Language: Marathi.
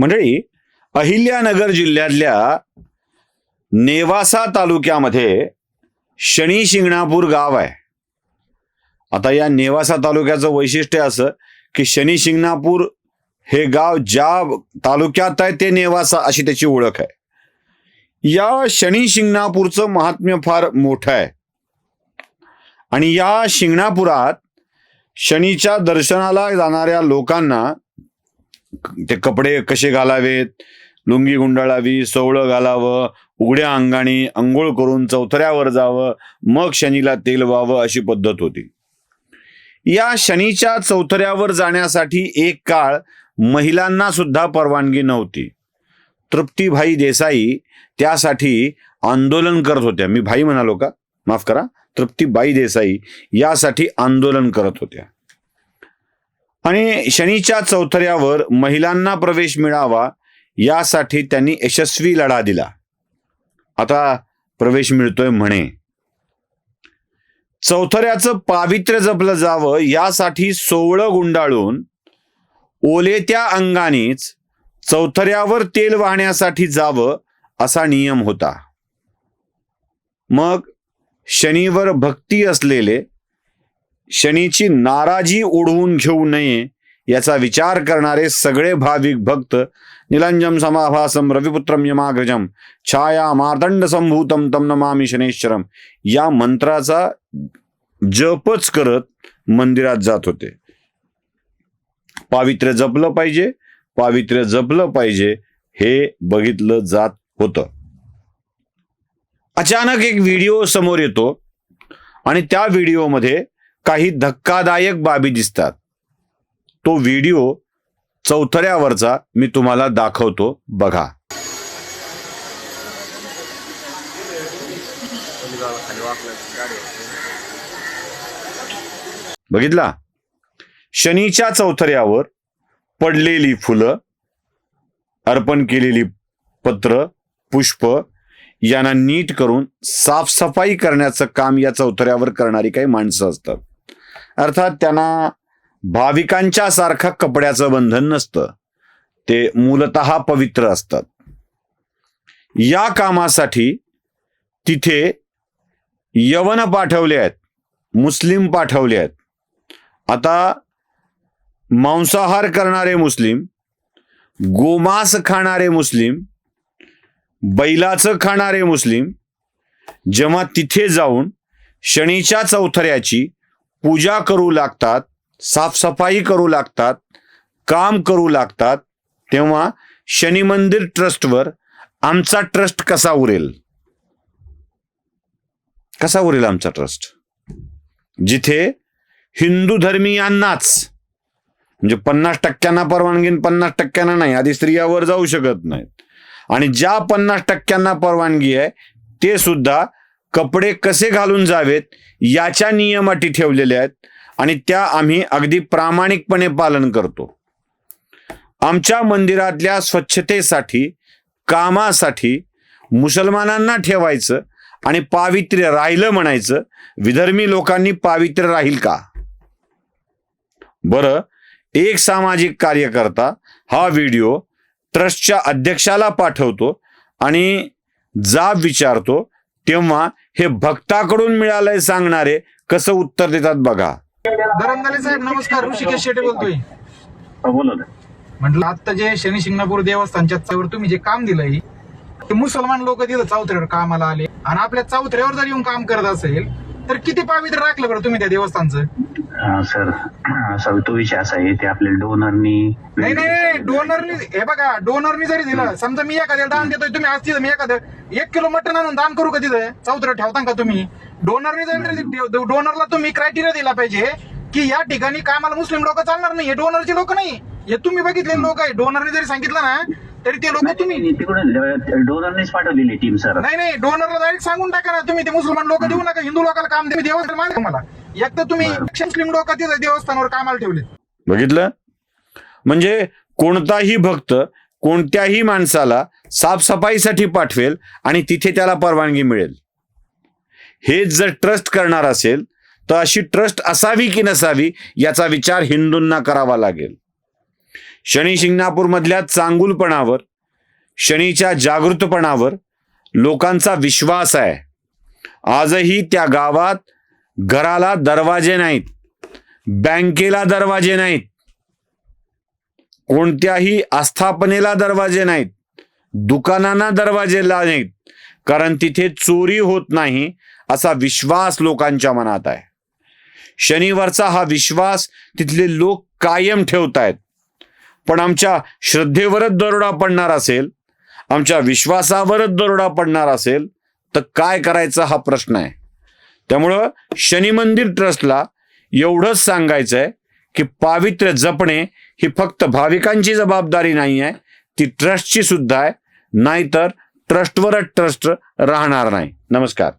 मंडळी अहिल्यानगर जिल्ह्यातल्या नेवासा तालुक्यामध्ये शनी शिंगणापूर गाव आहे. आता या नेवासा तालुक्याचं वैशिष्ट्य असं की शनी शिंगणापूर हे गाव ज्या तालुक्यात आहे ते नेवासा अशी त्याची ओळख आहे. या शनी शिंगणापूरचं महात्म्य फार मोठं आहे. आणि या शिंगणापुरात शनीच्या दर्शनाला जाणाऱ्या लोकांना ते कपडे कसे घालावेत? लुंगी गुंडाळावी सोवळं घालावं उघड्या अंगाने अंघोळ करून चौथऱ्यावर जावं मग शनीला तेल व्हावं अशी पद्धत होती. या शनीच्या चौथऱ्यावर जाण्यासाठी एक काळ महिलांना सुद्धा परवानगी नव्हती. तृप्तीभाई देसाई त्यासाठी आंदोलन करत होत्या. मी भाई म्हणालो का? माफ करा. तृप्तीबाई देसाई यासाठी आंदोलन करत होत्या. आणि शनीच्या चौथऱ्यावर महिलांना प्रवेश मिळावा यासाठी त्यांनी यशस्वी लढा दिला. आता प्रवेश मिळतोय म्हणे. चौथऱ्याचं पावित्र्य जपलं जावं यासाठी सोवळं गुंडाळून ओलेत्या अंगानेच चौथऱ्यावर तेल वाहण्यासाठी जावं असा नियम होता. मग शनीवर भक्ती असलेले शनीची नाराजी ओढवून घेऊ नये याचा विचार करणारे सगळे भाविक भक्त निलंजम समाभासम रविपुत्रम यमाग्रजम छाया मार्दंड संभूतम तम नमामी शनेश्वरम. या मंत्राचा जपच करत मंदिरात जात होते. पावित्र्य जपलं पाहिजे पावित्र्य जपलं पाहिजे हे बघितलं जात होतं. अचानक एक व्हिडिओ समोर येतो आणि त्या व्हिडिओमध्ये काही धक्कादायक बाबी दिसतात. तो व्हिडिओ चौथऱ्यावरचा मी तुम्हाला दाखवतो बघा. बघितला? शनीच्या चौथऱ्यावर पडलेली फुलं अर्पण केलेली पत्र पुष्प यांना नीट करून साफसफाई करण्याचं काम या चौथऱ्यावर करणारी काही माणसं असतात. अर्थात त्यांना भाविकांच्या सारखं कपड्याचं बंधन नसतं. ते मूलतः पवित्र असतात. या कामासाठी तिथे यवन पाठवले आहेत मुस्लिम पाठवले आहेत. आता मांसाहार करणारे मुस्लिम गोमांस खाणारे मुस्लिम बैलाचं खाणारे मुस्लिम जेव्हा तिथे जाऊन शनीच्या चौथऱ्याची पूजा करू लागतात साफसफाई करू लागतात काम करू लागतात तेव्हा शनी मंदिर ट्रस्टवर आमचा ट्रस्ट कसा उरेल? कसा उरेल आमचा ट्रस्ट? जिथे हिंदू धर्मीयांनाच म्हणजे पन्नास टक्क्यांना परवानगी पन्नास टक्क्यांना नाही आधी स्त्रियावर जाऊ शकत नाहीत. आणि ज्या पन्नास टक्क्यांना परवानगी आहे ते सुद्धा कपडे कसे घालून जावेत याच्या नियम अटी ठेवलेल्या आहेत आणि त्या आम्ही अगदी प्रामाणिकपणे पालन करतो. आमच्या मंदिरातल्या स्वच्छतेसाठी कामासाठी मुसलमानांना ठेवायचं आणि पावित्र्य राहिलं म्हणायचं विधर्मी लोकांनी पावित्र्य राहील का? बरं एक सामाजिक कार्यकर्ता हा व्हिडिओ ट्रस्टच्या अध्यक्षाला पाठवतो आणि जाब विचारतो तेव्हा हे भक्ताकडून मिळालंय सांगणारे कसं उत्तर देतात बघा. दरंगाले साहेब नमस्कार. ऋषिकेश शेटे बोलतोय. हा, म्हटलं आता जे शनी शिंगणापूर देवस्थानच्या चौवर तुम्ही जे काम दिलंय ते मुसलमान लोक तिथं चौथऱ्यावर कामाला आले आणि आपल्या चौथऱ्यावर जर येऊन काम करत असेल तर किती पावित्र राखलं बरं तुम्ही त्या देवस्थानचं? सर असा तो विषय असा आहे ते आपल्या डोनरनी नाही नाही डोनरनी हे बघा डोनरनी जरी दिलं समजा मी एखाद्याला दान देतोय तुम्ही आज तिथं मी एखादं एक किलो मटण आणून दान करू का तिथं? चौथऱ्या ठेवता का तुम्ही? डोनरनी जरी डोनरला तुम्ही क्रायटेरिया दिला पाहिजे की या ठिकाणी कामाला मुस्लिम लोक चालणार नाही हे डोनरचे लोक नाही. हे तुम्ही बघितले लोक आहे डोनरने जरी सांगितलं ना तरी ते लोक तुम्ही तिकडून डोनरनीच पाठवलेली टीम सर नाही नाही डोनरला डायरेक्ट सांगून टाका ना तुम्ही ते मुसलमान लोक देऊ नका हिंदू लोकांना काम तुम्ही देवस्थान मानता मला एक तर तुम्ही मुस्लिम लोक तिथं देवस्थानावर कामाला ठेवले बघितलं? म्हणजे कोणताही भक्त कोणत्याही माणसाला साफसफाईसाठी पाठवेल आणि तिथे त्याला परवानगी मिळेल. हेच जर ट्रस्ट करणार असेल तर अशी ट्रस्ट असावी की नसावी याचा विचार हिंदूंना करावा लागेल. शनी शिंगणापूरमधल्या चांगुलपणावर शनीच्या जागृतपणावर लोकांचा विश्वास आहे. आजही त्या गावात घराला दरवाजे नाहीत बँकेला दरवाजे नाहीत कोणत्याही आस्थापनेला दरवाजे नाहीत दुकानांना दरवाजेला नाहीत कारण तिथे चोरी होत नाही असा विश्वास लोकांच्या मनात आहे. शनिवारचा हा विश्वास तिथले लोक कायम ठेवतायत. पण आमच्या श्रद्धेवरच दरोडा पडणार असेल आमच्या विश्वासावरच दरोडा पडणार असेल तर काय करायचा हा प्रश्न आहे. त्यामुळं शनी मंदिर ट्रस्टला एवढंच सांगायचं आहे की पावित्र्य जपणे ही फक्त भाविकांची जबाबदारी नाही आहे ती ट्रस्टची सुद्धा आहे नाहीतर ट्रस्टवरच ट्रस्ट राहणार नाही. नमस्कार.